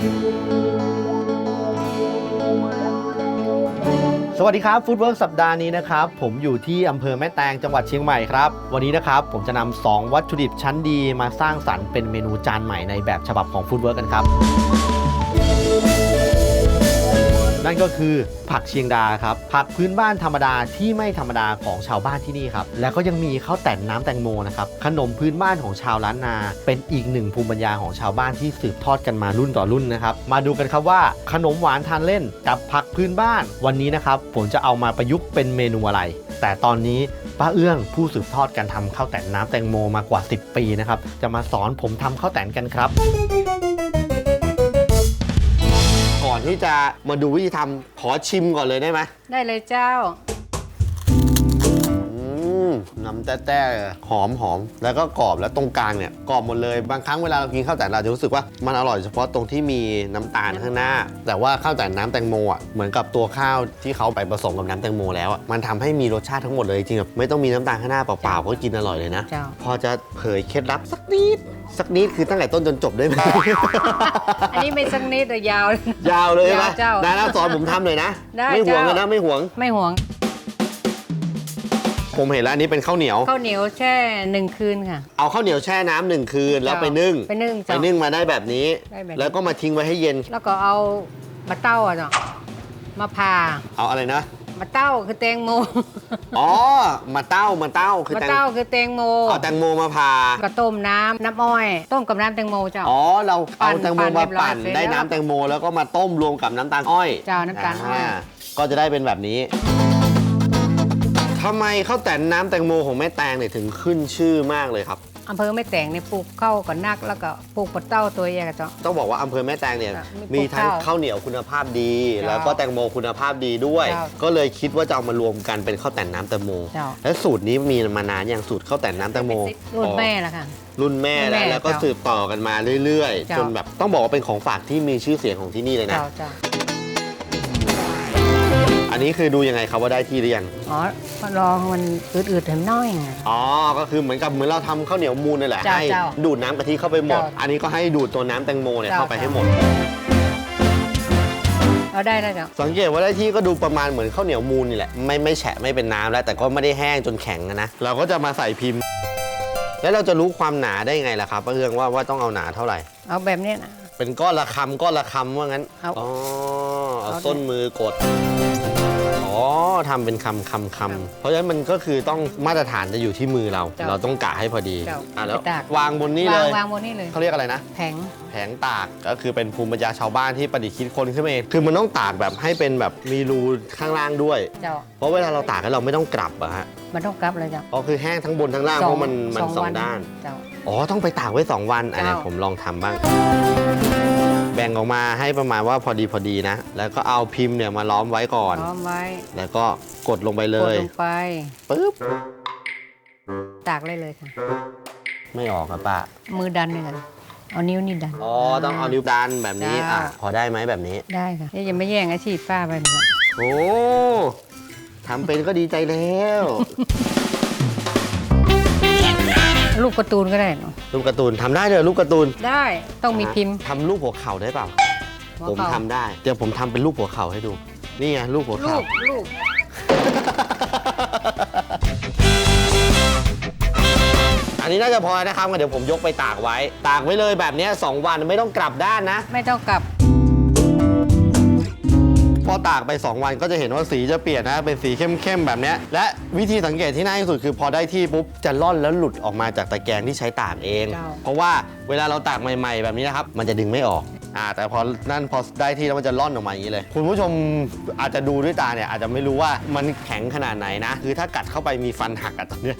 สวัสดีครับฟู้ดเวิร์กสัปดาห์นี้นะครับ ผมอยู่ที่อำเภอแม่แตงจังหวัดเชียงใหม่ครับ วันนี้นะครับ ผมจะนำ2วัตถุดิบชั้นดีมาสร้างสรรค์เป็นเมนูจานใหม่ในแบบฉบับของฟู้ดเวิร์กกันครับ นั่นก็คือผักเชียงดาครับ ผักพื้นบ้านธรรมดาที่ไม่ธรรมดาของชาวบ้านที่นี่ครับ แล้วก็ยังมีข้าวแต่นน้ำแตงโมนะครับ ขนมพื้นบ้านของชาวล้านนา เป็นอีกหนึ่งภูมิปัญญาของชาวบ้านที่สืบทอดกันมารุ่นต่อรุ่นนะครับ มาดูกันครับว่าขนมหวานทานเล่นกับผักพื้นบ้าน วันนี้นะครับผมจะเอามาประยุกต์เป็นเมนูอะไร แต่ตอนนี้ป้าเอื้องผู้สืบทอดการทำข้าวแต่นน้ำแตงโมมากว่า 10 ปีนะครับ จะมาสอนผมทำข้าวแต่นกันครับ ก่อนที่จะมาดูวิธีทำขอชิมก่อนเลยได้ไหมได้เลยเจ้า น้ำแต้ๆหอมหอม แล้วก็กรอบแล้วตรงกลางเนี่ยกรอบหมดเลยบางครั้งเวลาเรากินข้าวแต่นเราจะรู้สึกว่ามันอร่อยเฉพาะตรงที่มีน้ำตาลข้างหน้า แต่ว่าข้าวแต่นน้ำแตงโมอะเหมือนกับตัวข้าวที่เขาไปผสมกับน้ำแตงโมแล้วอะมันทำให้มีรสชาติทั้งหมดเลยจริงๆแบบไม่ต้องมีน้ำตาลข้างหน้าเปล่าๆก็กินอร่อยเลยนะ เจ้า พอจะเผยเคล็ดลับสักนิด สักนิดคือตั้งแต่ต้นจนจบได้ไหม อันนี้ไม่สักนิดแต่ยาว ยาวเลยใช่ไหมยาวเจ้าได้นะสอนผมทำหน่อยนะ ได้ไม่ห่วงเจ้า กันนะไม่ห่วง ไม่ห่วง ผมเห็นแล้วอันนี้เป็นข้าวเหนียว ข้าวเหนียวแช่หนึ่งคืนค่ะ เอาข้าวเหนียวแช่น้ำหนึ่งคืน แล้วไปนึ่งไปนึ่งไปเจ้านึ่งมาได้แบบนี้ ได้แบบนี้ แล้วก็มาทิ้งไว้ให้เย็น แล้วก็เอามะเต้าอะเนาะมาผ่าเอาอะไรนะ มะเต้าคือแตงโมอ๋อ มาเต้ามาเต้าคือมะแตงเต้าคือแตงโมเอาแตงโมมาผ่า ก็ต้มน้ำน้ำอ้อย ต้มกับน้ำแตงโมเจ้า อ๋อ เราเอาปั่นแตงโมปั่นมาเรียบร้อยปั่นเสร็จได้แล้วน้ำแตงโมแล้วก็มาต้มรวมกับน้ำตาลอ้อยเจ้าน้ำตาลอ้อยก็จะได้เป็นแบบนี้ ทำไมข้าวแต่นน้ำแตงโมของแม่แตงเนี่ยถึงขึ้นชื่อมากเลยครับอำเภอไม่แต่งเนี่ยปลูกข้าวก่อนนักแล้วก็ปลูกมะเต้าตัวใหญ่กับเจ้า ต้องบอกว่าอำเภอแม่แตงเนี่ยค่ะมีมีทั้งข้าวข้าวเหนียวคุณภาพดี เจ้าแล้วก็แตงโมคุณภาพดีด้วย เจ้าก็เลยคิดว่าจะเอามารวมกันเป็นข้าวแต่นน้ำแตงโม เจ้า และสูตรนี้มีมานานอย่างสูตรข้าวแต่นน้ำแตงโมรุ่นแม่ละค่ะ รุ่นแม่รุ่นแม่แล้วแล้วก็เจ้าสืบต่อกันมาเรื่อย ๆ เจ้า จนแบบต้องบอกว่าเป็นของฝากที่มีชื่อเสียงของที่นี่เลยนะ เจ้าเจ้า อันนี้คือดูยังไงครับว่าได้ที่หรือยัง อ๋อรอมันอืดๆเห็นน้อยไง อ๋อ ก็คือเหมือนกับเหมือนเราทำข้าวเหนียวมูนนี่แหละ เจ้าให้เจ้าดูดน้ำกะทิเข้าไปหมด เจ้าอันนี้ก็ให้ดูดตัวน้ำแตงโมเนี่ยเจ้า เข้าไปให้หมดเราได้แล้วเจ้าสังเกตว่าได้ที่ก็ดูประมาณเหมือนข้าวเหนียวมูนนี่แหละ ไม่ไม่แฉะไม่เป็นน้ำแล้ว แต่ก็ไม่ได้แห้งจนแข็งอะนะ เราก็จะมาใส่พิมพ์ แล้วเราจะรู้ความหนาได้ไงล่ะครับป้าเอื้องว่าว่าต้องเอาหนาเท่าไหร่ เอาแบบนี้นะ เป็นก้อนละคำก้อนละคำว่างั้นเอาอ๋อเอาเอาส้นมือกดอ๋อทำเป็นคำคำคำเพราะฉะนั้นมันก็คือต้องมาตรฐานจะอยู่ที่มือเรา เจ้าเราต้องกะให้พอดีเจ้าอะแล้วไปตาก วางบนนี้เลวางยวางบนนี้เลยเขาเรียกอะไรนะ แผง แผงตากก็คือเป็นภูมิปัญญาชาวบ้านที่ประดิษฐ์คิดค้นขึ้นมาเองคือมันต้องตากแบบให้เป็นแบบมีรูข้างล่างด้วย เจ้าเพราะเวลาเราตากแล้วเราไม่ต้องกลับอะฮะมันต้องกลับเลยเจ้าก็คือแห้งทั้งบนทั้งล่างเพราะมันมันสองวัด้าน เจ้าอ๋อ ต้องไปตากไว้ 2 วัน อันนี้เจ้าผมลองทำบ้าง แบ่งออกมาให้ประมาณว่าพอดีพอดีนะ แล้วก็เอาพิมพ์เนี่ยมาล้อมไว้ก่อนพร้อมไว้ แล้วก็กดลงไปเลกดยลงไปปึ๊บ ตากเลยเลยค่ะ ไม่ออกครับป้า มือดันเลยค่ะเอานิ้วนี่ดัน อ๋อ ต้องเอานิ้วดันแบบนี้จ้าอะ พอได้ไหมแบบนี้ ได้ค่ะนี่จะไม่แย่งอาชีพป้าไปเลยค่ะโอ้ทำเป็นก็ดีใจแล้ว รูปการ์ตูนก็ได้เนอะรูปการ์ตูนทำได้เลยรูปการ์ตูนได้ต้องมีพิมพ์ ทำรูปหัวเข่าได้เปล่า หัวผมเข่า ทำได้ เดี๋ยวผมทำเป็นรูปหัวเข่าให้ดู นี่ไงรูปหัวลูเข่า กลูกอันนี้น่าจะพอนะครับงั้นเดี๋ยวผมยกไปตากไว้ ตากไว้เลยแบบเนี้ยสองวันไม่ต้องกลับด้านนะ ไม่ต้องกลับ พอตากไป 2 วันก็จะเห็นว่าสีจะเปลี่ยนนะ เป็นสีเข้มๆแบบเนี้ยและวิธีสังเกตที่น่าที่สุดคือพอได้ที่ปุ๊บจะล่อนแล้วหลุดออกมาจากตะแกรงที่ใช้ตากเองเจ้าเพราะว่าเวลาเราตากใหม่ ๆ แบบนี้นะครับ มันจะดึงไม่ออกอ่าแต่พอนั่นพอได้ที่แล้วมันจะล่อนออกมาอย่างนี้เลย คุณผู้ชมอาจจะดูด้วยตาเนี่ยอาจจะไม่รู้ว่ามันแข็งขนาดไหนนะ คือถ้ากัดเข้าไปมีฟันหักอะตอนเนี้ย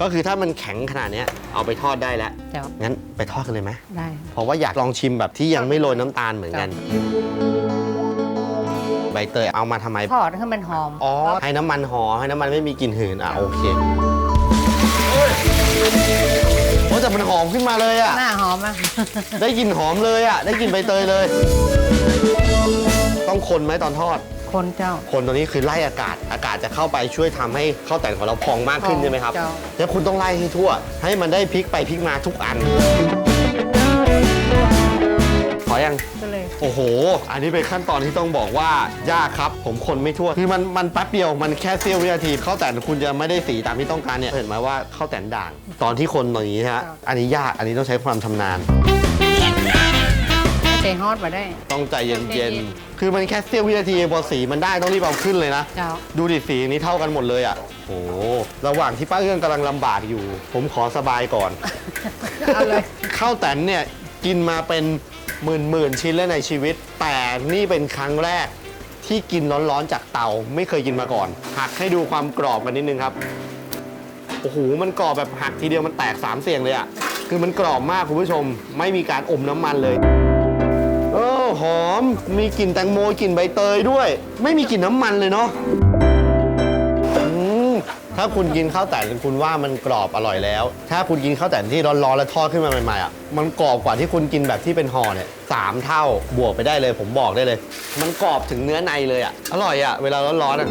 ก็คือถ้ามันแข็งขนาดเนี้ยเอาไปทอดได้แล้วเจ้างั้นไปทอดกันเลยไหมได้เพราะว่าอยากลองชิมแบบที่ยังไม่โรยน้ำตาลเหมือนกัน ใบเตยเอามาทำไม ทอดให้มันหอม อ๋อ ให้น้ำมันหอมให้น้ำมันไม่มีกลิ่นหืน อะ โอเคโอ้แต่มันหอมขึ้นมาเลยอะ หน้าหอมอะ ได้กลิ่นหอมเลยอะ ได้กลิ่นใบเตยเลย ต้องคนไหมตอนทอด คนเจ้า คนตัวนี้คือไล่อากาศ อากาศจะเข้าไปช่วยทำให้ข้าวแต่นของเราพองมากขึ้นใช่ไหมครับเจ้าแล้วคุณต้องไล่ให้ทั่ว ให้มันได้พลิกไปพลิกมาทุกอันพออยัง ก็เลย โอ้โห อันนี้เป็นขั้นตอนที่ต้องบอกว่ายากครับ ผมคนไม่ทั่ว คือมันมันแป๊บเดียว มันแค่เสี้ยววินาทีข้าวแต่นคุณจะไม่ได้สีตามที่ต้องการเนี่ย เห็นไหมว่าข้าวแต่นด่าง ตอนที่คนตอนนี้ฮะ อันนี้ยาก อันนี้ต้องใช้ความชำนาญเตฮอดมาได้ ต้องใจเย็นใจเย็นๆ คือมันแค่เสี้ยววินาทีพอสีมันได้ต้องรีบเอาขึ้นเลยนะ เจ้า ดูดิสีนี้เท่ากันหมดเลยอะ โอ้โห ระหว่างที่ป้าเอื้องกำลังลำบากอยู่ ผมขอสบายก่อน เอาเลย ข้าวแตนเนี่ยกินมาเป็น หมื่นหมื่นชิ้นแล้วในชีวิต แต่นี่เป็นครั้งแรกที่กินร้อนๆจากเตาไม่เคยกินมาก่อนหักให้ดูความกรอบกันนิดนึงครับโอ้โหมันกรอบแบบหักทีเดียวมันแตกสามเสียงเลยอะ่ะคือมันกรอบมากคุณผู้ชม ไม่มีการอมน้ำมันเลยเออหอมมีกลิ่นแตงโมกลิ่นใบเตยด้วย ไม่มีกลิ่นน้ำมันเลยเนาะ ถ้าคุณกินข้าวแต่นคุณว่ามันกรอบอร่อยแล้ว ถ้าคุณกินข้าวแต่นที่ร้อนๆแล้วทอดขึ้นมาใหม่ๆอะมันกรอบกว่าที่คุณกินแบบที่เป็นห่อเนี่ยสามเท่าบวกไปได้เลย ผมบอกได้เลย มันกรอบถึงเนื้อในเลยอะอร่อยอะเวลาร้อนๆอะ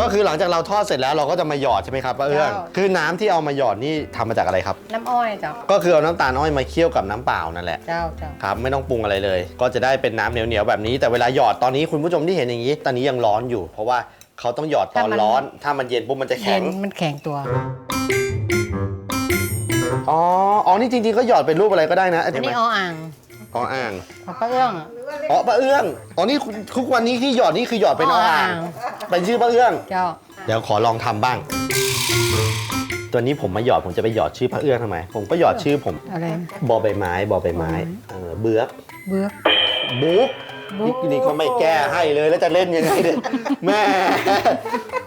ก็คือหลังจากเราทอดเสร็จแล้วเราก็จะมาหยอดใช่ไหมครับป้าเอื้องเจ้าคือน้ำที่เอามาหยอดนี่ทำมาจากอะไรครับ น้ำอ้อยเจ้า ก็คือเอาน้ำตาลอ้อยมาเคี่ยวกับน้ำเปล่านั่นแหละ เจ้าเจ้า ครับไม่ต้องปรุงอะไรเลย ก็จะได้เป็นน้ำเหนียวๆแบบนี้ แต่เวลาหยอดตอนนี้คุณผู้ชมที่เห็นอย่างนี้ ตอนนี้ยังร้อนอยู่ เพราะว่า เขาต้องหยอดตอนร้อน ถ้ามันเย็นปุ๊บมันจะเย็แข็ง นมันแข็งตัว อ๋อ อ๋อ นี่จริงๆ ก็หยอดเป็นรูปอะไรก็ได้นะอันเห็นไหมนี้ออ่างอ๋ออ่าง ของป้าเอื้องอะอ๋อป้าเอื้อง อ๋อ นี่ทุกวันนี้ที่หยอดนี่คือหยอดเป็นออ่าง เป็นชื่อป้าเอื้อง เจ้า เดี๋ยวขอลองทำบ้าง ตัวนี้ผมมาหยอดผมจะไปหยอดชื่อพระเอื้องทำไม ผมก็หยอดชื่อผมอะไร บอใบไม้บอใบไม้เออเบือกเบือกบุ๊ก บุ๊กนี่เขาไม่แก้ให้เลยแล้วจะเล่นยังไงเนี่ยแม่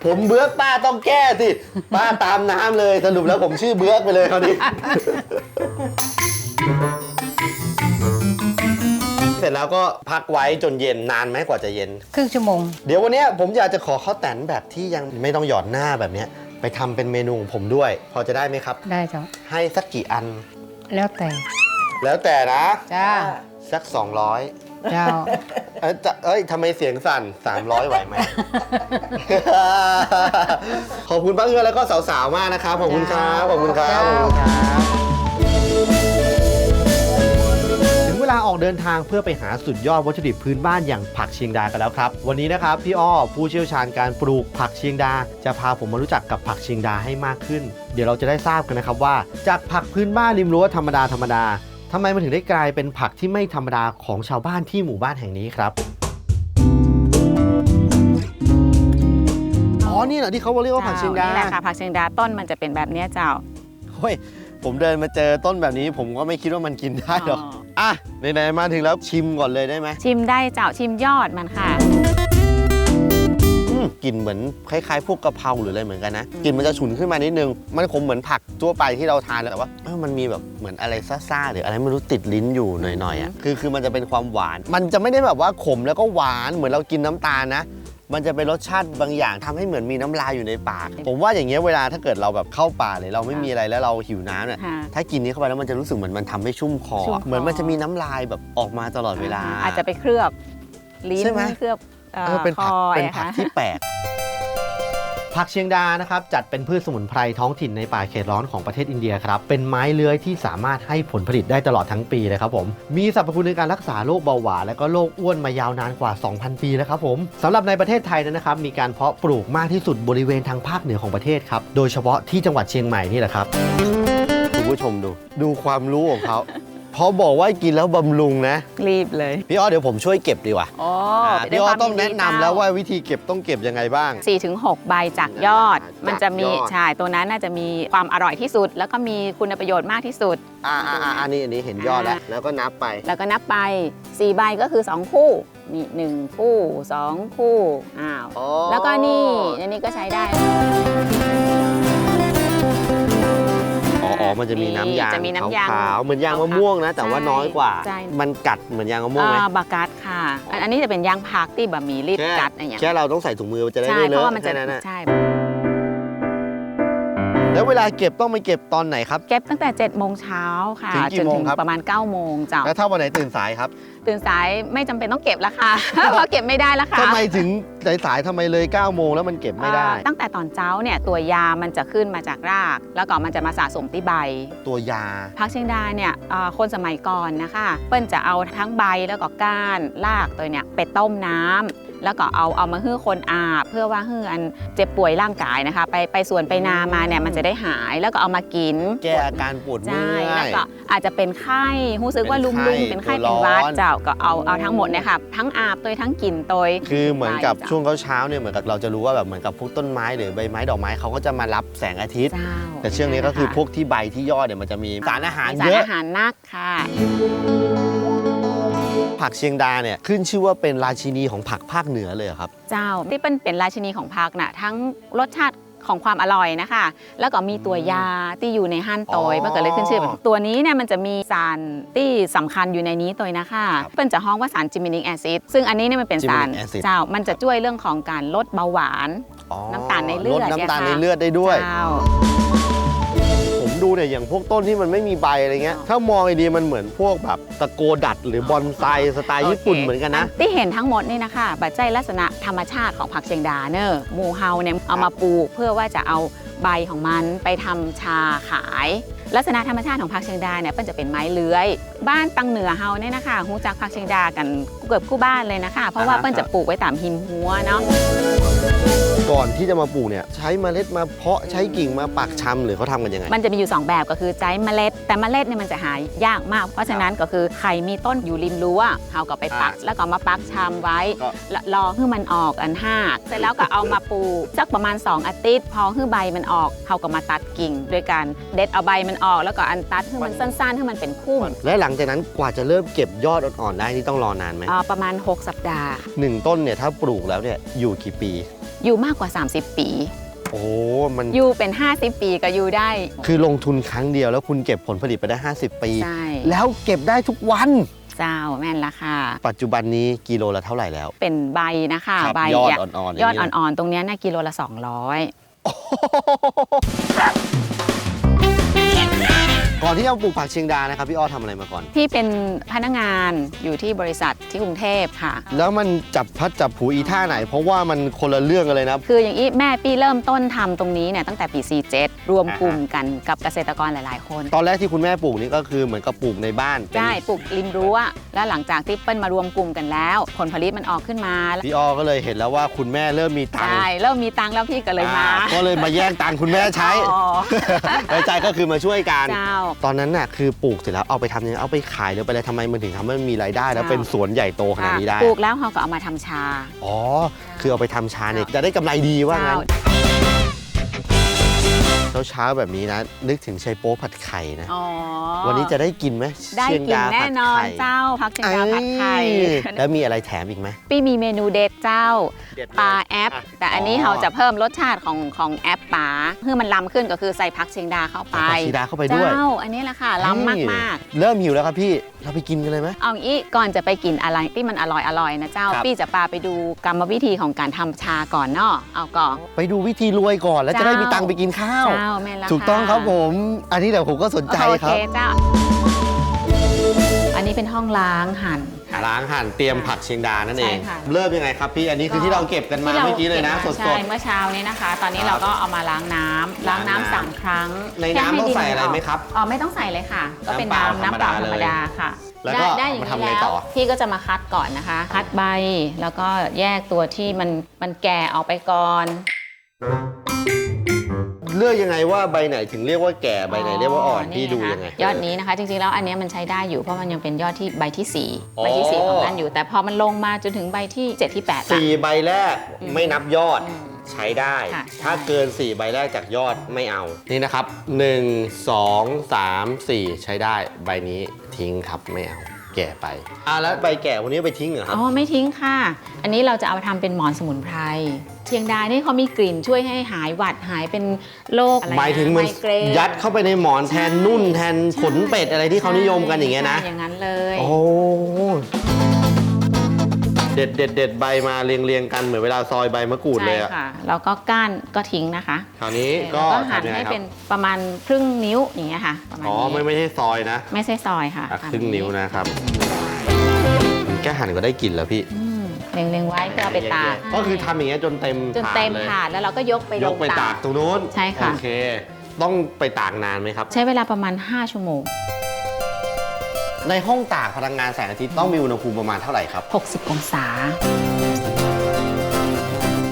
ผมเบือกป้าต้องแก้สิป้าตามน้ำเลยสรุปแล้วผมชื่อเบือกไปเลยคราวนี้ เสร็จแล้วก็พักไว้จนเย็นนานไหมกว่าจะเย็น ครึ่งชั่วโมง เดี๋ยววันเนี้ยผมอยากจะขอข้าวแตนแบบที่ยังไม่ต้องหยอดหน้าแบบเนี้ย ไปทำเป็นเมนูของผมด้วย พอจะได้ไหมครับ ได้เจ้าให้สักกี่อัน แล้วแต่ แล้วแต่นะ จ้า สัก 200 เจ้า เอ้ยจะเอ้ยทำไมเสียงสั่น 300 ไหวไหม ขอบคุณป้าเอื้อแล้วก็สาวๆ มากนะครับ ขอบคุณครับ ขอบคุณครับจ้าขอบคุณครับ ถึงเวลาออกเดินทางเพื่อไปหาสุดยอดวัตถุดิบพื้นบ้านอย่างผักเชียงดากันแล้วครับ วันนี้นะครับพี่อ้อผู้เชี่ยวชาญการปลูกผักเชียงดา จะพาผมมารู้จักกับผักเชียงดาให้มากขึ้น เดี๋ยวเราจะได้ทราบกันนะครับว่า จากผักพื้นบ้านริมรั้วธรรมดาธรรมดา ทำไมมันถึงได้กลายเป็นผักที่ไม่ธรรมดาของชาวบ้านที่หมู่บ้านแห่งนี้ครับ อ๋อ นี่เหรอที่เขาเรียกว่าผักเชียงดานี่แหละค่ะผักเชียงดาต้นมันจะเป็นแบบเนี้ยเจ้าเฮ้ย ผมเดินมาเจอต้นแบบนี้ ผมก็ไม่คิดว่ามันกินได้หรอกอ๋ออะไหนๆมาถึงแล้วชิมก่อนเลยได้ไหมชิมได้เจ้าชิมยอดมันค่ะอืม กลิ่นเหมือนคล้ายๆพวกกะเพราหรืออะไรเหมือนกันนะอืมกลิ่นมันจะฉุนขึ้นมานิดนึง มันคงเหมือนผักทั่วไปที่เราทานแต่ว่าเอ้ามันมีแบบเหมือนอะไรซ่าๆหรืออะไรไม่รู้ติดลิ้นอยู่หน่อยๆอะคือคือมันจะเป็นความหวาน มันจะไม่ได้แบบว่าขมแล้วก็หวานเหมือนเรากินน้ำตาลนะมันจะเป็นรสชาติบางอย่างทำให้เหมือนมีน้ำลายอยู่ในปาก ผมว่าอย่างเงี้ยเวลาถ้าเกิดเราแบบเข้าป่าเลยเราไม่มีอะไรแล้วเราหิวน้ำเนี่ยค่ะถ้ากินนี้เข้าไปแล้วมันจะรู้สึกเหมือนมันทำให้ชุ่มคอชุ่มคอ เหมือนมันจะมีน้ำลายแบบออกมาตลอดเวลา อาจจะไปเคลือบลิ้นใช่ไหมเคลือบ เอ่อเออเป็นคผักอเป็นผักอะค่ะที่แปลกผักเชียงดานะครับจัดเป็นพืชสมุนไพรท้องถิ่นในป่าเขตร้อนของประเทศอินเดียครับเป็นไม้เลื้อยที่สามารถให้ผลผลิตได้ตลอดทั้งปีเลยครับผมมีสรรพคุณในการรักษาโรคเบาหวานและก็โรคอ้วนมายาวนานกว่า 2,000 ปีแล้วครับผมสำหรับในประเทศไทยนั้นนะครับมีการเพาะปลูกมากที่สุดบริเวณทางภาคเหนือของประเทศครับโดยเฉพาะที่จังหวัดเชียงใหม่นี่แหละครับคุณผู้ชมดูดูความรู้ของเขา พอบอกว่ากินแล้วบำรุงนะ รีบเลย พี่อ้อเดี๋ยวผมช่วยเก็บดีกว่าโอ้อ่าไปด้พี่วยอ้อความต้องยิดีแนะนำแล้วว่าวิธีเก็บต้องเก็บยังไงบ้างสี่ถึงหกใบจากยอด จากมันจะมียอด ใช่ตัวนั้นน่าจะมีความอร่อยที่สุด แล้วก็มีคุณประโยชน์มากที่สุด อ่าอ่าอ่าอันนี้อันนี้เห็นยอดแล้ว แล้วก็นับไป แล้วก็นับไปสี่ใบก็คือ 2 คู่ นี่หนึ่งคู่สองคู่อ้าวอ๋อแล้วก็นี่ อันนี้ก็ใช้ได้ อ๋ออ๋อมันจะมีน้ำยางจะมีน้ำยางขาวๆเหมือนยางมะม่วงนะ แต่ว่าใช่น้อยกว่า ใช่ มันกัดเหมือนยางมะม่วงไหมอ่าบากัดค่ะ อันอันนี้จะเป็นยางพักที่บะหมี่รีดแค่กัดอะไรอย่างเงี้ยแค่เราต้องใส่ถุงมือจะได้ใช่ไม่เพเลราะอะว่ามันจะแค่นั้นนะ ใช่ แล้วเวลาเก็บต้องไปเก็บตอนไหนครับ เก็บตั้งแต่7จ็ดโมงเช้าค่ะถึงกี่จนโมงถึงครับ ประมาณ9ก้าโมงเจ้าแล้วถ้าวันไหนตื่นสายครับตื่นสายไม่จำเป็นต้องเก็บแล้วค่ะ เพราะเก็บไม่ได้แล้วค่ะ ทำไมถึงสายๆทำไมเลย9ก้าโมงแล้วมันเก็บไม่ได้อ่าตั้งแต่ตอนเช้าเนี่ยตัวยามันจะขึ้นมาจากราก แล้วก็มันจะมาสะสมที่ใบ ตัวยา พักเชียงดาเนี่ยเอ่อคนสมัยก่อนนะคะ เปิ้ลจะเอาทั้งใบแล้วก็ก้านรากตัวเนี่ยไปต้มน้ำ แล้วก็เอาเอามาให้คนอาบเพื่อว่าให้อันเจ็บป่วยร่างกายนะคะ ไปไปสวนไปนามาเนี่ยมันจะได้หายแล้วก็เอามากินแก้อาการปวดเมื่ใช่อแล้วยก็อาจจะเป็นไข้รู้สึกว่าเป็นลุมไข้ลุมเป็นไข้ตัเป็วนร้หวัอดนเจ้าก็เอาเอาทั้งหมดเนี่ยค่ะทั้งอาบตัวทั้งกินตัว คือเหมือนกับใช่จ้ะ ช่วงเช้าๆเนี่ยเหมือนกับเราจะรู้ว่าแบบเหมือนกับพวกต้นไม้หรือใบไม้ดอกไม้เขาก็จะมารับแสงอาทิตย์ เจ้าแต่ช่วงนี้ก็คือพวกที่ใบที่ยอดเนี่ยมันจะมีสารอาหารมีสาเยรอะ อาหารนักค่ะ ผักเชียงดาเนี่ยขึ้นชื่อว่าเป็นราชินีของผักภาคเหนือเลยเหรอครับ เจ้าที่เป็นเป็นราชินีของพักน่ะทั้งรสชาติของความอร่อยนะคะ แล้วก็มีตัวยาที่อยู่ในห้านตอยอ๋อมันก็เลยขึ้นชื่อแบบตัวนี้เนี่ยมันจะมีสารที่สำคัญอยู่ในนี้ตัวนะคะครับเป็นจะห้องว่าสารจิมินิกแอซิดซึ่งอันนี้เนี่ยมันเป็นสาร Gyminic acid เจ้ามันจะช่วยเรื่องของการลดเบาหวานอ๋อน้ำตาลในเลือดลดน้ำตาลเนี่ยค่ะในเลือดได้ด้วย เจ้าผมดู เนี่ยอย่างพวกต้นที่มันไม่มีใบอะไรเงี้ยอ๋อถ้ามองดีๆมันเหมือนพวกแบบตะโกดัดหรือบอนไซสไตล์ญี่ปุ่นเหมือนกันนะ ที่เห็นทั้งหมดนี่นะคะบัจจัยลักษณะธรรมชาติของผักเชียงดาเนอะหมูเฮาเนี่ยเอามาปลูกเพื่อว่าจะเอาใบของมันไปทำชาขาย ลักษณะธรรมชาติของผักเชียงดาเนี่ยเปิ้ลจะเป็นไม้เลื้อย บ้านตังเหนือเฮาเนี่ยนะคะฮู้จักผักเชียงดากันเกือบคู่บ้านเลยนะคะ เพราะว่าอ่าฮะเปิ้ลจะปลูกไว้ตามหินหัวเนาะ ก่อนที่จะมาปลูกเนี่ยใช้เมล็ดมาเพาะใช้กิ่งมาปักชำหรือเขาทำกันยังไง มันจะมีอยู่ 2 แบบก็คือใจเมล็ด แต่เมล็ดเนี่ยมันจะหายากมาก เพราะฉะนั้นก็คือใครมีต้นอยู่ริมรั้วเฮาก็ไปปักอ่าแล้วก็มาปักชำไว้ก็ แล้วรอให้มันออกอันห้าเสร็จแล้วก็เอามาปลูกสักประมาณ 2 อาทิตย์ พอให้ใบมันออกเฮาก็มาตัดกิ่งด้วยการเด็ดเอาใบมันออก แล้วก็อันตัดให้มันสั้นๆให้มันเป็นพุ่มและหลังจากนั้นกว่าจะเริ่มเก็บยอดอ่อนๆได้นี่ต้องรอนานไหมอ่าประมาณ 6 สัปดาห์ หนึ่งต้นเนี่ยถ้าปลูกแล้วเนี่ยอยู่กี่ปี อยู่มากกว่า 30 ปี โอ้ มันอยู่เป็น 50 ปีก็อยู่ได้ คือลงทุนครั้งเดียวแล้วคุณเก็บผลผลิตไปได้ 50 ปี ใช่ แล้วเก็บได้ทุกวัน เจ้าแม่นละค่ะ ปัจจุบันนี้กิโลละเท่าไหร่แล้ว เป็นใบนะคะครับใบยอดเนี่ยอ่อนๆยอดางนี้นะอ่อนๆ ตรงเนี้ยนะกิโลละ 200 ก่อนที่จะมาปลูกผักเชียงดานะครับพี่อ้อทำอะไรมาก่อนที่เป็นพนักงานอยู่ที่บริษัทที่กรุงเทพค่ะ แล้วมันจับพัดจับผูอีท่าไหน เพราะว่ามันคนละเรื่องกันเลยนะ คืออย่างนี้แม่ปี้เริ่มต้นทำตรงนี้เนี่ยตั้งแต่ปี 47 รวมกลุ่มกันกับเกษตรกรหลาย ๆ คน ตอนแรกที่คุณแม่ปลูกนี่ก็คือเหมือนกับปลูกในบ้านเป็นใช่ปลูกริมรั้วแล้วหลังจากที่เปิ้ลมารวมกลุ่มกันแล้ว ผลผลิตมันออกขึ้นมาพี่อ้อก็เลยเห็นแล้วว่าคุณแม่เริ่มมีตังค์ใช่เริ่มมีตังค์แล้วพี่ก็เลยมาอ่ก็เลยมาแย่งตังค์คุณแม่ใช้อ๋อแล้วใจก็คือมาช่วยกัน เจ้าตอนนั้นน่ะคือปลูกเสร็จแล้วเอาไปทำยังไงเอาไปขายหรือไปอะไรทำไมมันถึงทำให้มันมีรายได้ แล้วเจ้าเป็นสวนใหญ่โตขนาดนี้ได้ ปลูกแล้วเขาก็เอามาทำชา อ๋อ คือเอาไปทำชาเนี่ยจะได้กำไรดีว่างั้น เช้าๆแบบนี้นะ นึกถึงไชโป๊ผัดไข่นะ อ๋อวันนี้จะได้กินไหมได้เชียงกินดาแน่ผัดนอนไข่เจ้าพักเชียงดาผัดไข่เอ้ยแล้วมีอะไรแถมอีกไหมปี้มีเมนูเด็ดเจ้าปลาแอป แต่อันนี้เราจะเพิ่มรสชาติของของแอปปลาเพื่อมันล้ำขึ้นก็คือใส่ผักเชียงดาเข้าไป ใส่ผักชีดาเข้าไปด้วย เจ้า อันนี้แหละค่ะ ล้ำมากมากเริ่มหิวแล้วครับพี่ เราไปกินกันเลยไหม ๆ เอางี้ก่อนจะไปกินอะไรที่มันอร่อยอร่อยนะเจ้า ครับปี้จะพาไปดูกรรมวิธีของการทำชาก่อนเนาะเอาก่อน ไปดูวิธีรวยก่อนแล้วจะเจ้าได้มีตังค์ไปกินข้าว เจ้าแม่นละถูกต้องะครับผม อันนี้เดี๋ยวผมก็สนใจโอคเครับ เจ้า อันนี้เป็นห้องล้างหั่น ล้างหั่นเตรียมผักเชียงดานั่นเองใช่ค่ะ เริ่มยังไงครับพี่อันนี้คือที่เราเก็บกันมาที่รเมื่อกี้เลยนะก็สบมาใช่ดเมื่อเช้านี้นะคะ ตอนนี้ครัเราบก็เอามาล้างน้ำล้างน้ำล้างน้ำสามครั้งในน้ำแค่ต้องใส่ดิอะไรไหมครับอ๋อไม่ต้องใส่เลยค่ะ ก็เป็นน้ำเปล่าน้ำน้ำเปล่าธรรมดาธรรมดาค่ะแล้วก็ได้ได้อย่างเอามาทำนี้ไงแล้วต่อพี่ก็จะมาคัดก่อนนะคะ คัดใบแล้วก็แยกตัวที่มันมันแก่ออกไปก่อน เลือกยังไงว่าใบไหนถึงเรียกว่าแก่ใบไหนเรียกว่าอ่อนพี่ดูะคะยังไง ยอดนี้นะคะ จริงๆแล้วอันเนี้ยมันใช้ได้อยู่เพราะมันยังเป็นยอดที่ใบที่สี่อ๋อ ใบที่สี่ของนั่นอยู่ แต่พอมันลงมาจนถึงใบที่เจ็ดที่แปดละ สี่ใบแรกอืมไม่นับยอดอืมใช้ได้ ค่ะ ถ้าเกิน 4 ใบแรกจากยอดไม่เอา นี่นะครับ 1 2 3 4 ใช้ได้ใบนี้ทิ้งครับไม่เอา แก่ไปอะแล้วใบแก่วันนี้ไปทิ้งเหรอครับ อ๋อไม่ทิ้งค่ะ อันนี้เราจะเอาทำเป็นหมอนสมุนไพรเชียงดานี่เขามีกลิ่นช่วยให้หายหวัดหายเป็นโรคอะไรนะหมายถึงเหมันไเกรนยัดเข้าไปในหมอนแทนนุ่นแทนขนเป็ดอะไรที่เขานิยมกันอย่างเงี้ยนะ ใช่อย่างนั้นเลย โอ้ เด็ดเด็ดเด็ดใบมาเรียงเรียงกันเหมือนเวลาซอยใบมะกรูดเลยใช่อะค่ะแล้วก็ก้านก็ทิ้งนะคะคราวนี้แล้ก็วก็หั่นทำยังไงให้ครับเป็นประมาณครึ่งนิ้วอย่างเงี้ยค่ะประมาณอ๋อไม่นี้ไม่ใช่ซอยนะ ไม่ใช่ซอยค่ะอะทำครึ่งอย่านิ้วนะครับแค่หั่นก็ได้กลิ่นแล้วพี่อืมเล็งๆไว้เพื่อเอาไปตากก็คือทำอย่างเงี้ยจนเต็มจนถาดเต็มเลยถาดแล้วเราก็ยกไปยลกงไปตากตรงนู้นใช่ค่ะโอเค ต้องไปตากนานไหมครับ ใช้เวลาประมาณ 5 ชั่วโมง ในห้องตากพลังงานแสงอาทิตย์ต้องมีอุณหภูมิประมาณเท่าไหร่ครับ 60 องศา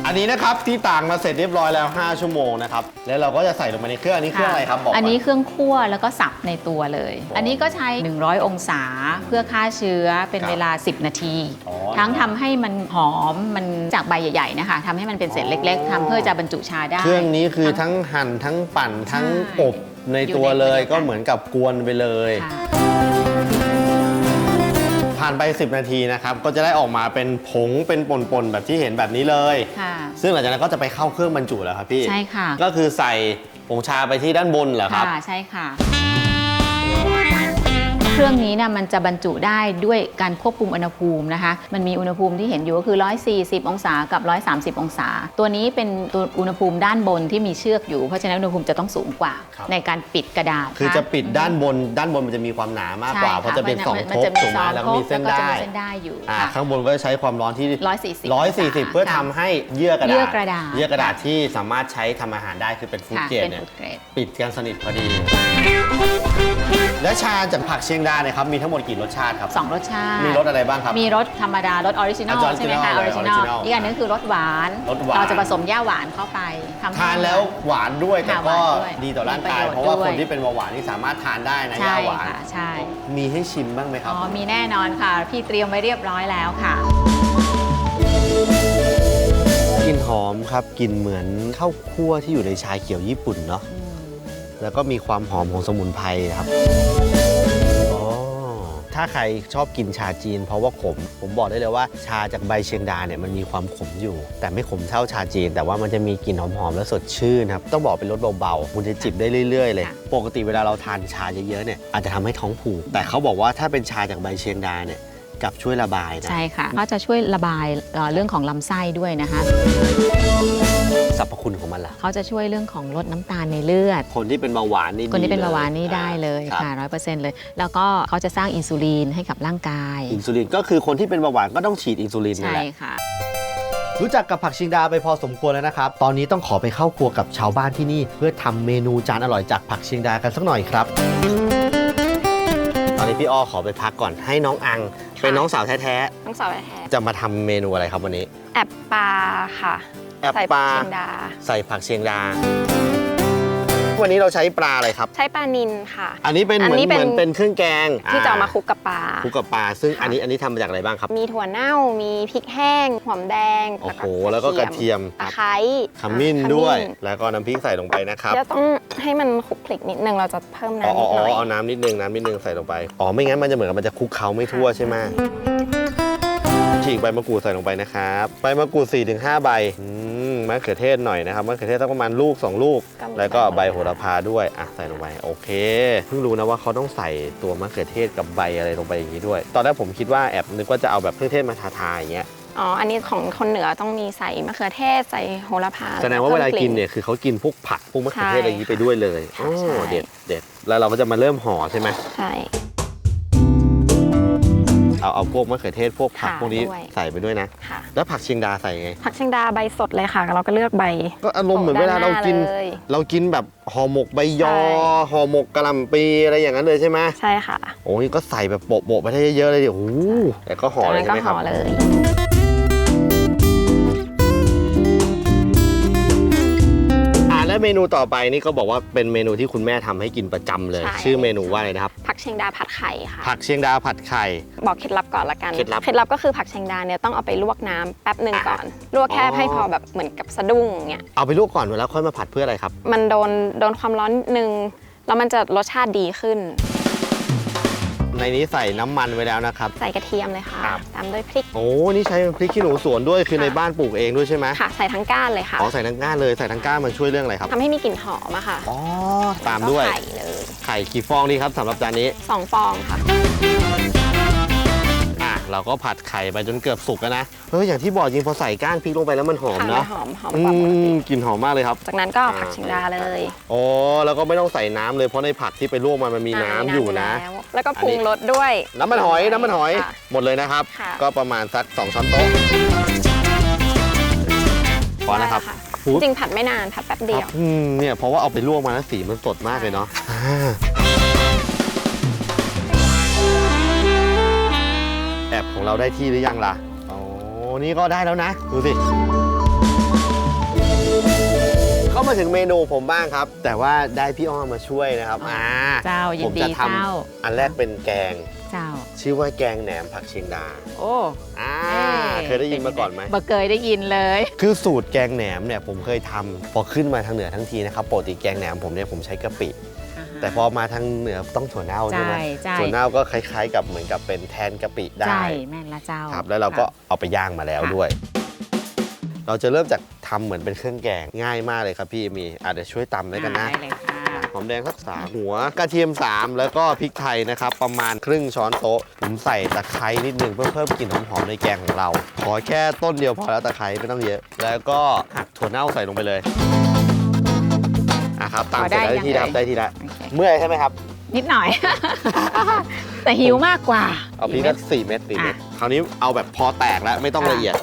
อันนี้นะครับที่ตากมาเสร็จเรียบร้อยแล้ว 5 ชั่วโมงนะครับ แล้วเราก็จะใส่ลงไปในเครื่องอันนี้เครื่องอะไรครับบอกก่อันนี้เครื่องคั่วแล้วก็สับในตัวเลยอ๋ออัอันนี้ก็ใช้ 100 องศาเพื่อฆ่าเชื้อเป็นครับเวลา 10 นาที อ๋อ ทั้งทำให้มันหอมมันจากใบใหญ่ๆนะคะทำให้มันเป็นเศษเล็กอ๋อๆทำเพื่อจะบรรจุชาได้ เครื่องนี้คือทั้งหั่นทั้งปั่นทั้งอบในตัวเลยอยู่ในตัวเดียวกันก็เหมือนกับกวนไปเลย ค่ะ ผ่านไป 10 นาทีนะครับก็จะได้ออกมาเป็นผงเป็นป่นๆแบบที่เห็นแบบนี้เลย ค่ะซึ่งหลังจากนั้นก็จะไปเข้าเครื่องบรรจุแล้วครับพี่ ใช่ค่ะก็คือใส่ผงชาไปที่ด้านบนเหรอครับ ค่ะใช่ค่ะ เครื่องนี้นะมันจะบรรจุได้ด้วยการควบคุมอุณหภูมินะคะ มันมีอุณหภูมิที่เห็นอยู่ก็คือ 140 องศากับ 130 องศา ตัวนี้เป็นตัวอุณหภูมิด้านบนที่มีเชือกอยู่ เพราะฉะนั้นอุณหภูมิจะต้องสูงกว่า ครับ ในการปิดกระดาษ คือจะปิดนด้านบนด้านบนมันจะมีความหนามากกว่าใช่เพราะจะเป็นสองมัทบจะมีถูกไหมสองแล้วก็มีเส้นทบได้จะมีเส้นได้อยู่อ่าค่ะข้างบนก็จะใช้ความร้อนที่ 140 140 เพื่อทำให้เยื่อกระดาษเยื่อกระดาษ เยื่อกระดาษที่สามารถใช้ทำอาหารได้คือเป็นฟู้ดค่ะเกรดเป็นเนี่ย ฟู้ดเกรด ปิดกันสนิทพอดี และชาจากผักเชียงดาเนี่ยครับมีทั้งหมดกี่รสชาติครับ สองรสชาติ มีรสอะไรบ้างครับ มีรสธรรมดารสออริจินอลอะใช่ไหมคะอ original อริจินอล original อีกอันนึงคือรสหวาน รสหวาน เราจะผสมย่าหวานเข้าไปทำให้ ทานแล้วหวานด้วยแต่ค่ะหก็วานด้วยดีต่อร่างกาย มีประโยชน์เพราะว่าด้วย คนที่เป็นเบาหวานนี่สามารถทานได้นะใช่ยาหวานค่ะใช่ มีให้ชิมบ้างไหมคอ๋รับอ มีแน่นอนค่ะ พี่เตรียมไว้เรียบร้อยแล้วค่ะ กลิ่นหอมครับกลิ่นเหมือนข้าวคั่วที่อยู่ในชาเขียวญี่ปุ่นเนาะแล้วก็มีความหอมของสมุนไพรครับอ๋อ ถ้าใครชอบกินชาจีน เพราะว่าขม ผมบอกได้เลยว่าชาจากใบเชียงดาเนี่ยมันมีความขมอยู่ แต่ไม่ขมเท่าชาจีน แต่ว่ามันจะมีกลิ่นหอมๆและสดชื่นครับต้องบอกเป็นรสเบาๆคุณจะจิบได้เรื่อยๆ เลยค่ะปกติเวลาเราทานชาเยอะๆเนี่ยอาจจะทำให้ท้องผูก แต่เขาบอกว่าถ้าเป็นชาจากใบเชียงดาเนี่ย กลับช่วยระบายนะ ใช่ค่ะเขาจะช่วยระบายเอ่อเรื่องของลำไส้ด้วยนะคะสรรพคุณของมันล่ะ เขาจะช่วยเรื่องของลดน้ำตาลในเลือด คนที่เป็นเบาหวานนี่คนที่เป็นดีลเบาหวานนี่ได้เลยรับค่ะร้อยเปอร์เซ็นต์เลย แล้วก็เขาจะสร้างอินซูลินให้กับร่างกาย อินซูลินก็คือคนที่เป็นเบาหวานก็ต้องฉีดอินซูลินนั่นใช่แหละค่ะ รู้จักกับผักชิงดาไปพอสมควรแล้วนะครับ ตอนนี้ต้องขอไปเข้าครัวกับชาวบ้านที่นี่ เพื่อทำเมนูจานอร่อยจากผักชิงดากันสักหน่อยครับตอ นนี้พี่อ้อขอไปพักก่อนให้น้องอัง เป็นน้องสาวแท้น้องสาวแท้ๆ จะมาทำเมนูอะไรครับวันนี้ ๆแอบปลาค่ะแอบใส่ปลาเชียงดา ใส่ผักเชียงดา วันนี้เราใช้ปลาอะไรครับ ใช้ปลานินค่ะ อันนี้เป็นเหมือนอันนี้เป็นเหมือนเป็นเครื่องแกงที่จะเอามาคลุกกับปลาคลุกกับปลา ซึ่งค่ะอันนี้อันนี้ทำมาจากอะไรบ้างครับ มีถั่วเน่ามีพริกแห้งหอมแดงโอ้โหแล้วก็กระเทียมตะไคร้ขมิ้นค่ะด้วยขมิ้นแล้วก็น้ำพริกใส่ลงไปนะครับเดี๋ยวต้องให้มันคลุกคลิกนิดนึงเราจะเพิ่มอ๋อน้ำนิดหน่อยอ๋อเอาน้ำนิดนึงน้ำนิดนึงใส่ลงไปอ๋อไม่งั้นมันจะเหมือนกับมันจะคลุกเคล้าไม่ทั่วใช่ไหมฉีกใบมะกรูดใส่ลงไปนะครับใบมะกรูด4-5ใบอื มมะเขือเทศหน่อยนะครับมะเขือเทศสักประมาณลูก 2 ลูกแล้วก็ใบโหระพาด้วยอะใส่ลงไปโอเคเพิ่งรู้นะว่าเขาต้องใส่ตัวมะเขือเทศกับใบอะไรลงไปอย่างนี้ด้วย ตอนแรกผมคิดว่าแอบนึกว่าจะเอาแบบเครื่องเทศมาทาๆอย่างเงี้ยอ๋อ อันนี้ของคนเหนือต้องมีใส่มะเขือเทศใส่โหระพาแสดงว่าเวลากินพิ่มเนี่ยคือเขากินพวกผักพวกมะเขือเทศใช่อะไรอย่างนี้ไปด้วยเลยค่ะโอ้ใช่เด็ดเด็ดแล้วเราก็จะมาเริ่มห่อใช่ไหม ใช่ เอาเอาพวกมะเขือเทศพวกผักค่ะพวกนี้ด้วย ใส่ไปด้วยนะ ค่ะ แล้วผักเชียงดาใส่ไง ผักเชียงดาใบสดเลยค่ะ เราก็เลือกใบก็อารมณ์เหมือนเวลาเรากิน ด้หเลย เรากินแบบห่อหมกใบยอใช่ ห่อหมกกะหล่ำปีอะไรอย่างนั้นเลยใช่ไหมใช่ค่ะโอ้ยก็ใส่แบบโปะๆไปได้เยอะๆเลยดิโอ้โหแต่ก็ห่อเลยจากใช่นั้นไหมครับก็ห่อเลย เมนูต่อไปนี่ก็บอกว่าเป็นเมนูที่คุณแม่ทำให้กินประจำเลย ใช่ ชื่อเมนูว่าอะไรนะครับ ผักเชียงดาผัดไข่ค่ะ ผักเชียงดาผัดไข่ บอกเคล็ดลับก่อนละกันเคล็ดลับเคล็ดลับก็คือผักเชียงดาเนี่ยต้องเอาไปลวกน้ำแป๊บหนึ่งอะก่อน ลวกแค่อ๋อ ให้พอแบบเหมือนกับสะดุ้งเงี้ยเอาไปลวกก่อนแล้วค่อยมาผัดเพื่ออะไรครับ มันโดนโดนความร้อนนิดนึงแล้วมันจะรสชาติดีขึ้น ในนี้ใส่น้ำมันไว้แล้วนะครับ ใส่กระเทียมเลยค่ะ ครับ ตามด้วยพริก โอ้นี่ใช้พริกขี้หนูสวนด้วยคือค่ะ ในบ้านปลูกเองด้วยใช่ไหมค่ะ ใส่ทั้งก้านเลยค่ะอ๋อใส่ทั้งก้านเลยใส่ทั้งก้านมันช่วยเรื่องอะไรครับทำให้มีกลิ่นหอมอะค่ะอ๋อตามด้วย แล้ก็ไข่เลยไข่กี่ฟองดีครับสำหรับจานนี้ สองฟองค่ะอะ เราก็ผัดไข่ไปจนเกือบสุกแล้วนะเอออย่างที่บอกจริงพอใส่ก้านพริกลงไปแล้วมันหอมค่ะเนาะหอมหอมอืกว่าปกติมกลิ่นหอมมากเลยครับ จากนั้นก็ผักเชียงดาเลยอ๋อแล้วก็ไม่ต้องใส่น้ำเลยเพราะในผักที่ไปลวกมันมันมีน้ำอยู่นะ แล้วแล้วก็ปรุงรสด้วย น้ำมันหอยน้ำมันหอยค่ะหมดเลยนะครับ ค่ะ ก็ประมาณสักสองช้อนโต๊ะพอนะครับได้แล้วหูจริงผัดไม่นานผัดแป๊บเดียว อืมเนี่ยเพราะว่าเอาไปลวกมาแล้วสีมันสดมากเลยเนาะอ่า บของเราได้ที่หรือยังล่ะโอ้นี่ก็ได้แล้วนะ ดูสิ เข้ามาถึงเมนูผมบ้างครับ แต่ว่าได้พี่อ้อมมาช่วยนะครับอ่าเจ้ายิผนมดีจะทเจ้าำอันแรกเป็นแกง เจ้า ชื่อว่าแกงแหนมผักเชียงดาโอ้อ่าเคยได้ยินมาก่อนไหม บ่เคยได้ยินเลย คือสูตรแกงแหนมเนี่ยผมเคยทำพอขึ้นมาทางเหนือทั้งทีนะครับปกติแกงแหนมผมเนี่ยผมใช้กะปิ แต่พอมาทางเหนือต้องถั่วเน่าใช่ใช่ไหมใช่ ถั่วเน่าก็คล้ายๆ กับเหมือนกับเป็นแทนกะปิได้ ใช่แม่นละเจ้าครับแล้วเราก็เอาไปย่างมาแล้วค่ะด้วย เราจะเริ่มจากทำเหมือนเป็นเครื่องแกงง่ายมากเลยครับพี่เอมีอาจจะเดี๋ยวช่วยตำด้วยกันนะได้เลยค่ะหอมแดงสักสามหัว กระเทียม 3 แล้วก็พริกไทยนะครับ ประมาณครึ่งช้อนโต๊ะผมใส่ตะไคร้นิดนึงเพื่อเพิ่มกลิ่นหอมๆในแกงของเรา ขอแค่ต้นเดียวพอแล้วตะไคร้ไม่ต้องเยอะ แล้วก็หักถั่วเน่าใส่ลงไปเลยอะครับตามพอเสร็ได้จแล้วยังที่ดับเอ่ยได้ที่ละโอ เคเมื่อยใช่ไหมครับ นิดหน่อย แต่หิวมากกว่าเอาพริกก็สี่เม็ดสี่เม็ดคราวนี้เอาแบบพอแตกแล้วไม่ต้องละเอียด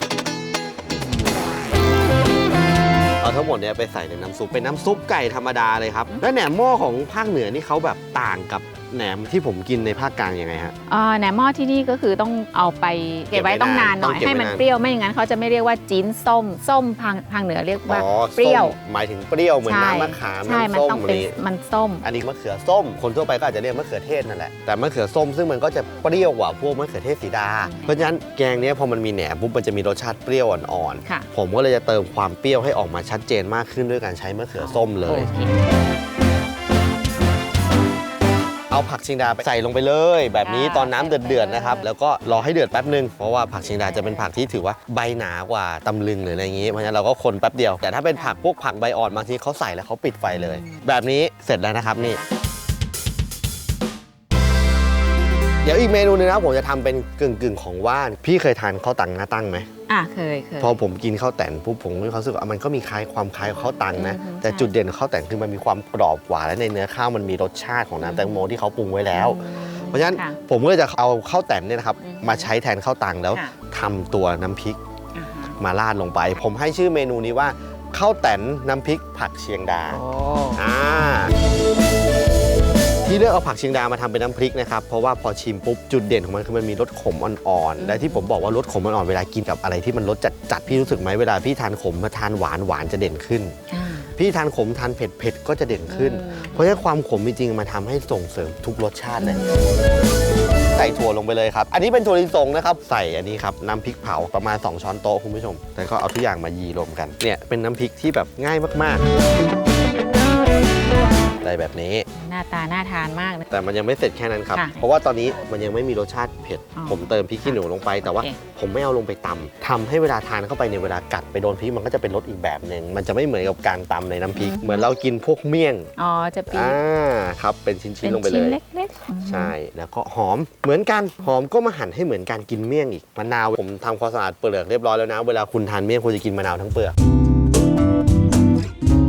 เอาทั้งหมดเนี่ยไปใส่ในน้ำซุปเป็นน้ำซุปไก่ธรรมดาเลยครับ แล้วแหนมหม้อของภาคเหนือนี่เขาแบบต่างกับ แหนมที่ผมกินในภาคกลางยังไงฮะเอ่อแหนมหม้อที่นี่ก็คือต้องเอาไปเก็บไว้เก็บไว้ต้องนานหน่อยต้องเก็บไว้ให้มันนาน เปรี้ยวไม่อย่างนั้นเขาจะไม่เรียกว่าจิ้นส้ม ส้มทางทางเหนือเรียกว่าอ๋อเปรี้ยว ส้มหมายถึงเปรี้ยวเหมือนใช่น้ำมะขามใช่น้ำมันส้มต้องอะไรเป็นนี้มันส้ม อันนี้มะเขือส้ม คนทั่วไปก็อาจจะเรียกมะเขือเทศนั่นแหละแต่มะเขือส้มซึ่งมันก็จะเปรี้ยวกว่าพวกมะเขือเทศสีดา อืม เพราะฉะนั้นแกงเนี้ยพอมันมีแหนมปุ๊บมันจะมีรสชาติเปรี้ยวอ่อนค่ะ ๆผมก็เลยจะเติมความเปรี้ยวให้ออกมาชัดเจนมากขึ้นด้วยการใช้มะเขือส้มเลย โอค เอาผักชิงดาไปใส่ลงไปเลย แบบนี้ค่ะตอนน้ำเดือดใส่ๆไปเลยนะครับ แล้วก็รอให้เดือดแป๊บนึง เพราะว่าผักชิงดาจะเป็นผักที่ถือว่าใบหนากว่าตำลึงหรืออะไรอย่างนี้ เพราะฉะนั้นเราก็คนแป๊บเดียว แต่ถ้าเป็นผักพวกผักใบอ่อนบางทีเขาใส่แล้วเขาปิดไฟเลย แบบนี้เสร็จแล้วนะครับนี่ เดี๋ยวอีกเมนูหนึงนะครับผมจะทำเป็นกึ่งๆของว่าน พี่เคยทานข้าวตังหน้าตั้งไหม อะเคยเคย พอผมกินข้าวแต่นปุ๊บผมมีความรู้สึกว่ามันก็มีคล้ายความคล้ายข้าวตังนะ อือฮึแต่ใช่ จุดเด่นของข้าวแต่นคือมันมีความกรอบกว่าและในเนื้อข้าวมันมีรสชาติของน้ำแตงโมที่เขาปรุงไว้แล้ว อืมเพราะฉะนั้นค่ะผมก็เลยจะเอาข้าวแต่นเนี่ยนะครับอือฮึมาใช้แทนข้าวตังแล้วค่ะ ทำตัวน้ำพริกอ่าฮะมาราดลงไป ผมให้ชื่อเมนูนี้ว่าข้าวแต่นน้ำพริกผักเชียงดา โอ้ อ่า ที่เลือกเอาผักเชียงดามาทำเป็นน้ำพริกนะครับเพราะว่าพอชิมปุ๊บจุดเด่นของมันคือมันมีรสขมอ่อนๆและที่ผมบอกว่ารสขมอ่อนๆเวลากินกับอะไรที่มันรสจัดๆพี่รู้สึกไหมเวลาพี่ทานขมมาทานหวานหวานจะเด่นขึ้นอ่าพี่ทานขมทานเผ็ดเผ็ดก็จะเด่นขึ้นอืมเพราะฉะนั้นความขมจริงๆมันทำให้ส่งเสริมทุกรสชาติเลยใส่ถั่วลงไปเลยครับ อันนี้เป็นถั่วลิสงนะครับ ใส่อันนี้ครับน้ำพริกเผาประมาณ 2 ช้อนโต๊ะคุณผู้ชม แล้วก็เอาทุกอย่างมายีรวมกัน เนี่ยเป็นน้ำพริกที่แบบง่ายมาก ๆ ได้แบบนี้ หน้าตาน่าทานมากนะ แต่มันยังไม่เสร็จแค่นั้นครับ ค่ะเพราะว่าตอนนี้มันยังไม่มีรสชาติเผ็ด อ๋อผมเติมพริกขี้หนูลงไป แต่ว่าโอเค ผมไม่เอาลงไปตำทำให้เวลาทานเข้าไปในยเวลากัดไปโดนพริกมันก็จะเป็นรสอีกแบบหนึ่งมันจะไม่เหมือนกับการตำในน้ำพริก เหมือนเรากินพวกเมี่ยงอ๋อจะปีอ่าครับเป็นชิ้เป็นนๆลงไปเลชิ้นย เล็กๆอืมใช่แล้วก็หอมเหมือนกันหอมก็มาหั่นให้เหมือนการกินเมี่ยงอีกมะนาวผมทำความสะอาดเปลือกเรียบร้อยแล้วนะ เวลาคุณทานเมี่ยงควรจะกินมะนาวทั้งเปลือก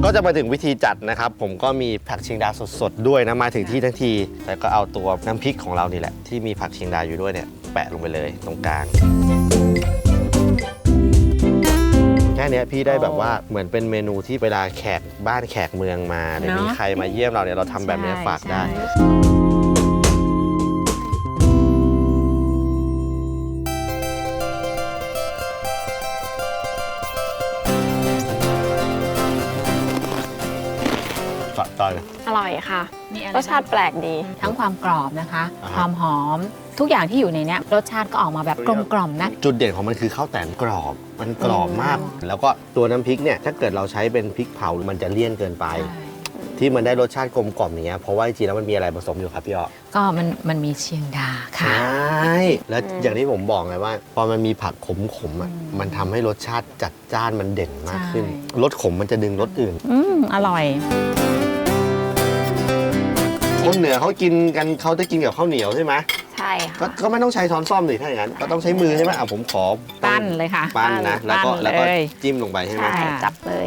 ก็จะมาถึงวิธีจัดนะครับ ผมก็มีผักเชียงดาสดๆด้วยนะมาถึงที่ทั้งทีแล้วก็เอาตัวน้ำพริกของเรานี่แหละ ที่มีผักเชียงดาอยู่ด้วยเนี่ยแปะลงไปเลยตรงกลางแค่เนี้ยพี่ได้แบบว่าเหมือนเป็นเมนูที่เวลาแขกบ้านแขกเมืองมาหรือเนอะมีใครมาเยี่ยมเราเนี่ยเราทำแบบเนี้ยฝากได้ ค่ะมีอะไรรสชาติแปลกดี ทั้งความกรอบนะคะ อ่าฮะ ความหอม ทุกอย่างที่อยู่ในเนี้ยรสชาติก็ออกมาแบบกลมกล่อมนะ จุดเด่นของมันคือข้าวแตนกรอบ มันกรอบมากอืมแล้วก็ตัวน้ำพริกเนี่ย ถ้าเกิดเราใช้เป็นพริกเผา มันจะเลี่ยนเกินไป ที่มันได้รสชาติกลมกล่อมอย่างเงี้ย เพราะว่าจริงๆแล้วมันมีอะไรผสมอยู่ครับพี่อ้อก็มันมันมีเชียงดาใชค่ะ่แล้วอย่างที่ผมบอกไงว่า พอมันมีผักขมๆอะอืมมันทำให้รสชาติจัดจ้านมันเด่นมากขึ้น ใช่ รสขมมันจะดึงรสอื่น อืมอร่อย คนเหนือเขากินกันเขาจะกินกับข้าวเหนียวใช่ไหมใช่ใช่ก็ค่ะ ก็ไม่ต้องใช้ช้อนซ่อมเลยถ้าอย่างนั้นก็ต้องใช้มือใช่ไหมอะผมขอปั้นเลยค่ะปั้นนะแล้วก็ปั้นเลยแล้วก็จิ้มลงไปใช่ไหมใช่จับเลย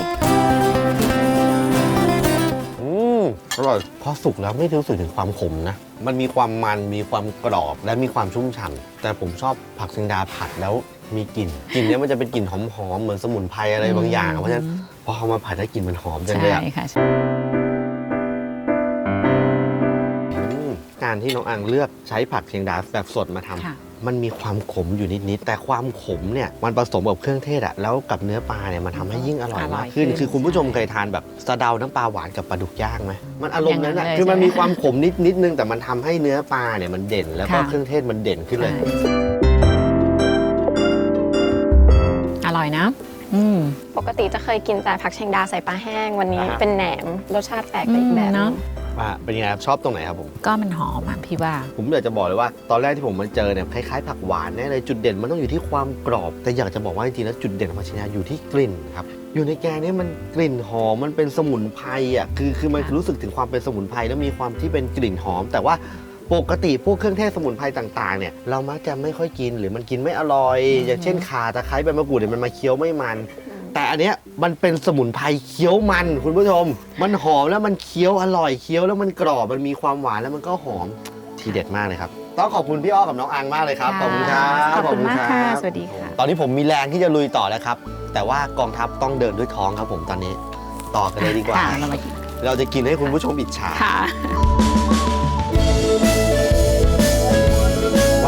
อืมอร่อยพอสุกแล้วไม่รู้สึกถึงความขมนะ มันมีความมันมีความกรอบและมีความชุ่มฉ่ำแต่ผมชอบผักเชียงดาผัดแล้วมีกลิ่นกลิ่นเนี้ยมันจะเป็นกลิ่นหอมๆเหมือนสมุนไพรอะไรบางอย่าง เพราะฉะนั้นพอเอามาผัดแล้วกลิ่นมันหอมจังใช่เลยอะ ค่ะ การที่น้องอังเลือกใช้ผักเชียงดาแบบสดมาทำค่ะมันมีความขมอยู่นิดๆแต่ความขมเนี่ยมันผสมกับเครื่องเทศอะแล้วกับเนื้อปลาเนี่ยมันทำให้ยิ่งอร่อยอร่อยมากขึ้น ขึ้นคือคุณผู้ชมเคยทานแบบสะเดาน้ำปลาหวานกับปลาดุกย่างไหมมันอารมณ์นั้นอะอย่างนั้นเลยคือมันใช่ไหมมีความขมนิดนิดนึงแต่มันทำให้เนื้อปลาเนี่ยมันเด่น แล้วก็ค่ะ เครื่องเทศมันเด่นขึ้นเลยใช่อร่อยนะ อืม ปกติจะเคยกินแต่ผักเชียงดาใส่ปลาแห้งวันนี้อ่าฮะ เป็นแหนมรสชาติแปลกไปอีกแบบหอืมนึเนอะง ว่าเป็นยังไงครับชอบตรงไหนครับผม ก็มันหอมอะพี่ว่า ผมอยากจะบอกเลยว่าตอนแรกที่ผมมาเจอเนี่ยคล้ายๆผักหวานแน่เลยจุดเด่นมันต้องอยู่ที่ความกรอบ แต่อยากจะบอกว่าจริงๆแล้วจุดเด่นของผักชีนาอยู่ที่กลิ่นครับอยู่ในแกงเนี่ยมันกลิ่นหอมมันเป็นสมุนไพรอะคือคือมันค่ะ รู้สึกถึงความเป็นสมุนไพรแล้วมีความที่เป็นกลิ่นหอม แต่ว่าปกติพวกเครื่องเทศสมุนไพรต่างๆเนี่ยเรามักจะไม่ค่อยกินหรือมันกินไม่อร่อย อย่างเช่นข่าตะไคร้ใบมะกรูดเนี่ยมันมาเคี้ยวไม่มัน แต่อันเนี้ยมันเป็นสมุนไพรเคี้ยวมัน คุณผู้ชม มันหอมแล้วมันเคี้ยวอร่อยเคี้ยวแล้วมันกรอบมันมีความหวานแล้วมันก็หอมทีเด็ดมากเลยครับ ต้องขอบคุณพี่อ้อกับน้องอังมากเลยครับ ขอบคุณครับขอบคุณมากรัค่ะบสวัสดีค่ะ ตอนนี้ผมมีแรงที่จะลุยต่อแล้วครับ แต่ว่ากองทัพต้องเดินด้วยท้องครับผมตอนนี้ ต่อกันเลยดีกว่าค่ะเรามากินเราจะกินให้คุณผู้ชมอิจฉา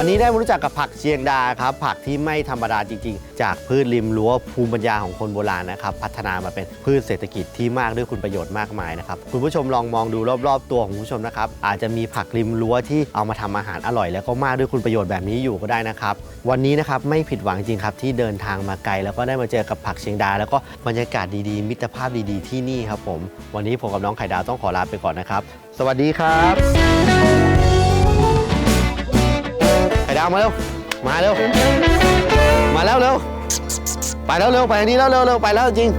นนี้ได้มารู้จักกับผักเชียงดาครับ ผักที่ไม่ธรรมดาจริง ๆ จากพืชริมรั้วภูมิปัญญาของคนโบราณนะครับ พัฒนามาเป็นพืชเศรษฐกิจที่มากด้วยคุณประโยชน์มากมายนะครับ คุณผู้ชมลองมองดูรอบๆ ตัวของคุณผู้ชมนะครับ อาจจะมีผักริมรั้วที่เอามาทำอาหารอร่อย แล้วก็มากด้วยคุณประโยชน์แบบนี้อยู่ก็ได้นะครับ วันนี้นะครับไม่ผิดหวังจริงครับที่เดินทางมาไกล แล้วก็ได้มาเจอกับผักเชียงดา แล้วก็บรรยากาศดีๆ มิตรภาพดีๆ ที่นี่ครับผม วันนี้ผมกับน้องไข่ดาวต้องขอลาไปก่อนนะครับ สวัสดีครับ ดาวมาเร็ว มาเร็ว มาแล้วเร็ว ไปแล้วเร็วไปนี้แล้วเร็วเร็วไปแล้วจริง